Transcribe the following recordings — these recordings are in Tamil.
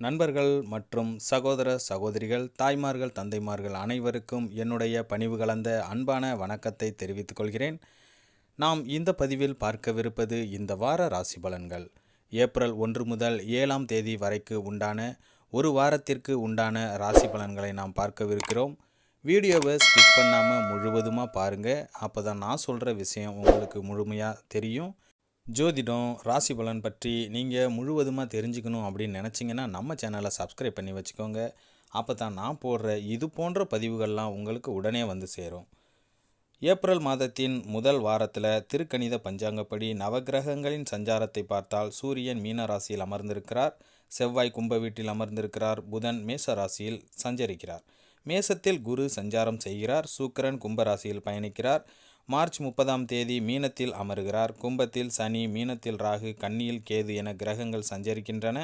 நண்பர்கள் மற்றும் சகோதர சகோதரிகள் தாய்மார்கள் தந்தைமார்கள் அனைவருக்கும் என்னுடைய பணிவு கலந்த அன்பான வணக்கத்தை தெரிவித்துக் கொள்கிறேன். நாம் இந்த பதிவில் பார்க்கவிருப்பது இந்த வார ராசி பலன்கள். ஏப்ரல் ஒன்று முதல் ஏழாம் தேதி வரைக்கு உண்டான ஒரு வாரத்திற்கு உண்டான ராசி பலன்களை நாம் பார்க்கவிருக்கிறோம். வீடியோவை ஸ்கிப் பண்ணாமல் முழுவதுமாக பாருங்கள் அப்போ தான் நான் சொல்கிற விஷயம் உங்களுக்கு முழுமையாக தெரியும். ஜோதிடம் ராசி பலன் பற்றி நீங்கள் முழுவதுமாக தெரிஞ்சுக்கணும் அப்படின்னு நினச்சிங்கன்னா நம்ம சேனலை சப்ஸ்கிரைப் பண்ணி வச்சுக்கோங்க. அப்போ தான் நான் போடுற இது போன்ற பதிவுகள்லாம் உங்களுக்கு உடனே வந்து சேரும். ஏப்ரல் மாதத்தின் முதல் வாரத்தில் திருக்கணித பஞ்சாங்கப்படி நவக்கிரகங்களின் சஞ்சாரத்தை பார்த்தால் சூரியன் மீன ராசியில் அமர்ந்திருக்கிறார். செவ்வாய் கும்ப வீட்டில் அமர்ந்திருக்கிறார். புதன் மேச ராசியில் சஞ்சரிக்கிறார். மேசத்தில் குரு சஞ்சாரம் செய்கிறார். சூக்கரன் கும்பராசியில் பயணிக்கிறார். மார்ச் முப்பதாம் தேதி மீனத்தில் அமருகிறார். கும்பத்தில் சனி மீனத்தில் ராகு கன்னியில் கேது என கிரகங்கள் சஞ்சரிக்கின்றன.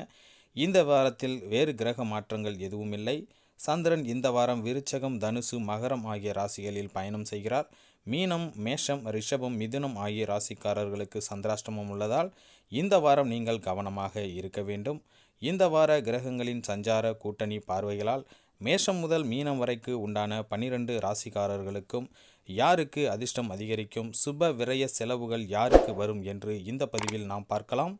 இந்த வாரத்தில் வேறு கிரக மாற்றங்கள் எதுவும் இல்லை சந்திரன் இந்த வாரம் விருச்சகம் தனுசு மகரம் ஆகிய ராசிகளில் பயணம் செய்கிறார். மீனம் மேஷம் ரிஷபம் மிதுனம் ஆகிய ராசிக்காரர்களுக்கு சந்திராஷ்டமம் உள்ளதால் இந்த வாரம் நீங்கள் கவனமாக இருக்க வேண்டும். இந்த வார கிரகங்களின் சஞ்சார கூட்டணி பார்வைகளால் மேஷம் முதல் மீனம் வரைக்கு உண்டான பனிரெண்டு ராசிக்காரர்களுக்கும் யாருக்கு அதிர்ஷ்டம் அதிகரிக்கும் சுப விரய செலவுகள் யாருக்கு வரும் என்று இந்த பதிவில் நாம் பார்க்கலாம்.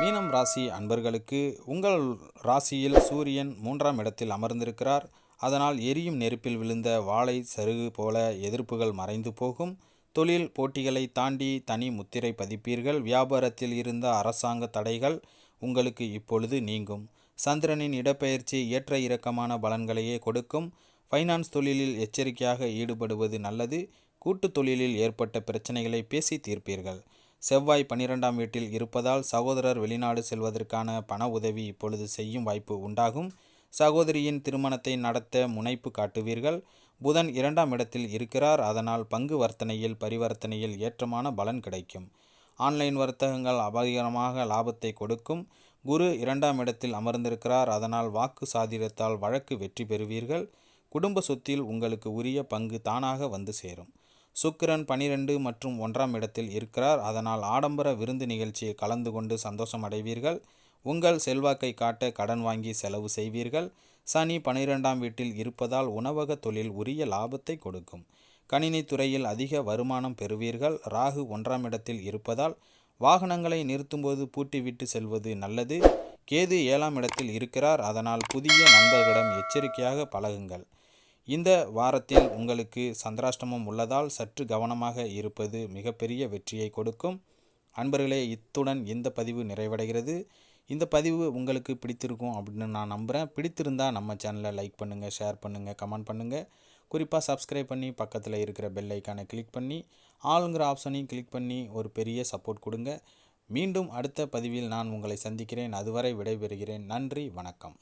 மீனம் ராசி அன்பர்களுக்கு உங்கள் ராசியில் சூரியன் மூன்றாம் இடத்தில் அமர்ந்திருக்கிறார். அதனால் எரியும் நெருப்பில் விழுந்த வாழை சருகு போல எதிர்ப்புகள் மறைந்து போகும். தொழில் போட்டிகளை தாண்டி தனி முத்திரை பதிப்பீர்கள். வியாபாரத்தில் இருந்த அரசாங்க தடைகள் உங்களுக்கு இப்பொழுது நீங்கும். சந்திரனின் இடப்பெயர்ச்சி ஏற்ற இறக்கமான பலன்களையே கொடுக்கும். ஃபைனான்ஸ் தொழிலில் எச்சரிக்கையாக ஈடுபடுவது நல்லது. கூட்டு தொழிலில் ஏற்பட்ட பிரச்சனைகளை பேசி தீர்ப்பீர்கள். செவ்வாய் பனிரெண்டாம் வீட்டில் இருப்பதால் சகோதரர் வெளிநாடு செல்வதற்கான பண உதவி இப்பொழுது செய்யும் வாய்ப்பு உண்டாகும். சகோதரியின் திருமணத்தை நடத்த முனைப்பு காட்டுவீர்கள். புதன் இரண்டாம் இடத்தில் இருக்கிறார். அதனால் பங்கு வர்த்தனையில் பரிவர்த்தனையில் ஏற்றமான பலன் கிடைக்கும். ஆன்லைன் வர்த்தகங்கள் அபாயகரமாக லாபத்தை கொடுக்கும். குரு இரண்டாம் இடத்தில் அமர்ந்திருக்கிறார். அதனால் வாக்கு சாதிரத்தால் வழக்கு வெற்றி பெறுவீர்கள். குடும்ப சொத்தில் உங்களுக்கு உரிய பங்கு தானாக வந்து சேரும். சுக்கிரன் பனிரெண்டு மற்றும் ஒன்றாம் இடத்தில் இருக்கிறார். அதனால் ஆடம்பர விருந்து நிகழ்ச்சியை கலந்து கொண்டு சந்தோஷம் அடைவீர்கள். உங்கள் செல்வாக்கை காட்ட கடன் வாங்கி செலவு செய்வீர்கள். சனி பனிரெண்டாம் வீட்டில் இருப்பதால் உணவக தொழில் உரிய லாபத்தை கொடுக்கும். கணினி துறையில் அதிக வருமானம் பெறுவீர்கள். ராகு ஒன்றாம் இடத்தில் இருப்பதால் வாகனங்களை நிறுத்தும்போது பூட்டிவிட்டு செல்வது நல்லது. கேது ஏழாம் இடத்தில் இருக்கிறார். அதனால் புதிய நண்பர்களிடம் எச்சரிக்கையாக பழகுங்கள். இந்த வாரத்தில் உங்களுக்கு சந்திராஷ்டமம் உள்ளதால் சற்று கவனமாக இருப்பது மிகப்பெரிய வெற்றியை கொடுக்கும். அன்பர்களே இத்துடன் இந்த பதிவு நிறைவடைகிறது. இந்த பதிவு உங்களுக்கு பிடித்திருக்கும் அப்படின்னு நான் நம்புகிறேன் பிடித்திருந்தால் நம்ம சேனலை லைக் பண்ணுங்கள் ஷேர் பண்ணுங்கள் கமெண்ட் பண்ணுங்கள் குறிப்பாக சப்ஸ்கிரைப் பண்ணி பக்கத்தில் இருக்கிற பெல் ஐக்கானை கிளிக் பண்ணி ஆளுங்கிற ஆப்ஷனையும் கிளிக் பண்ணி ஒரு பெரிய சப்போர்ட் கொடுங்க. மீண்டும் அடுத்த பதிவில் நான் உங்களை சந்திக்கிறேன். அதுவரை விடைபெறுகிறேன். நன்றி வணக்கம்.